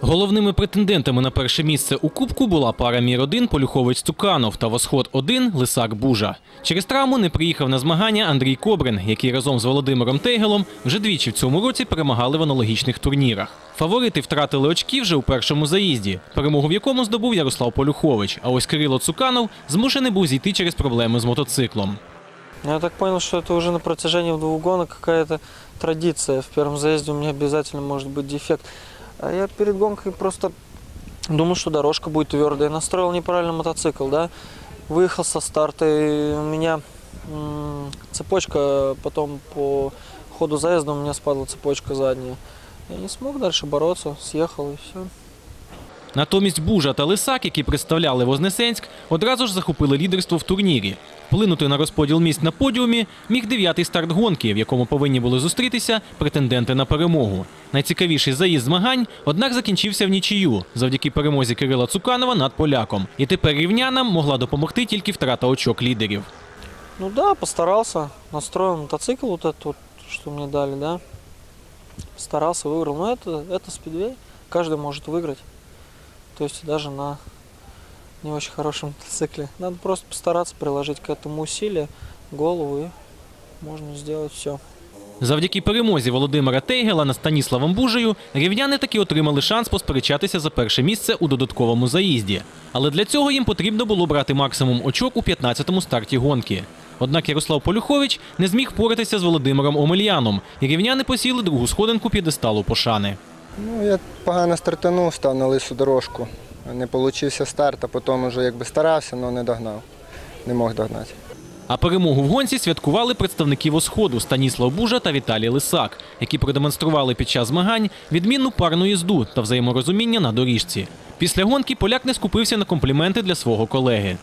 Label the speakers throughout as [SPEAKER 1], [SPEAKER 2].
[SPEAKER 1] Головними претендентами на перше місце у кубку була пара мір 1 Полюховець Цуканов та Восход 1 Лисак Бужа. Через травму не приїхав на змагання Андрій Кобрин, який разом з Володимиром Тейгелом вже двічі в цьому році перемагали в аналогічних турнірах. Фаворити втратили очки вже у першому заїзді, перемогу в якому здобув Ярослав Полюхович. А ось Кирило Цуканов змушений був зійти через проблеми з мотоциклом.
[SPEAKER 2] Я так понял, что это уже на протяжении двух гонок какая-то. В первом заезде у меня обязательно может быть дефект. А я перед гонкой просто думал, что дорожка будет твердая. Настроил неправильно мотоцикл, да. Выехал со старта, и у меня цепочка, потом по ходу заезда у меня спадла цепочка задняя. Я не смог дальше бороться, съехал и все.
[SPEAKER 1] Натомість Бужа та Лисак, які представляли Вознесенськ, одразу ж захопили лідерство в турнірі. Вплинути на розподіл місць на подіумі міг дев'ятий старт гонки, в якому повинні були зустрітися претенденти на перемогу. Найцікавіший заїзд змагань, однак закінчився в нічию завдяки перемозі Кирила Цуканова над поляком. І тепер рівнянам могла допомогти тільки втрата очок лідерів.
[SPEAKER 2] Ну да, постарался, настроил мотоцикл вот этот вот, что мне дали, да. Старался, выиграл. Но это, это спидвей, каждый может выиграть. То есть даже на не очень хорошем мотоцикле. Надо просто постараться приложить к этому усилия, голову и можно сделать все.
[SPEAKER 1] Завдяки перемозі Володимира Тейгела над Станіславом Бужею рівняни таки отримали шанс посперечатися за перше місце у додатковому заїзді. Але для цього їм потрібно було брати максимум очок у 15-му старті гонки. Однак Ярослав Полюхович не зміг впоратися з Володимиром Омельяном, і рівняни посіли другу сходинку п'єдесталу пошани.
[SPEAKER 3] Ну, я погано стартанув, став на лису дорожку. Не получився старт, а потім вже якби старався, але не догнав. Не мог догнати.
[SPEAKER 1] А перемогу в гонці святкували представники Восходу Станіслав Бужа та Віталій Лисак, які продемонстрували під час змагань відмінну парну їзду та взаєморозуміння на доріжці. Після гонки поляк не скупився на компліменти для свого колеги.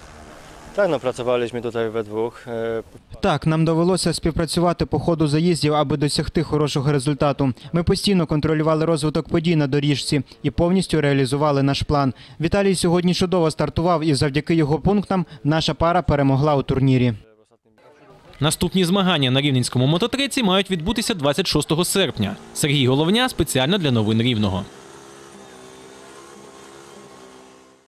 [SPEAKER 4] No pracowaliśmy tutaj we dwóch. e,
[SPEAKER 5] Так, нам довелося співпрацювати по ходу заїздів, аби досягти хорошого результату. Ми постійно контролювали розвиток подій на доріжці і повністю реалізували наш план. Віталій сьогодні чудово стартував, і завдяки його пунктам наша пара перемогла у турнірі.
[SPEAKER 1] Наступні змагання на рівненському мототреці мають відбутися 26 серпня. Сергій Головня спеціально для новин Рівного.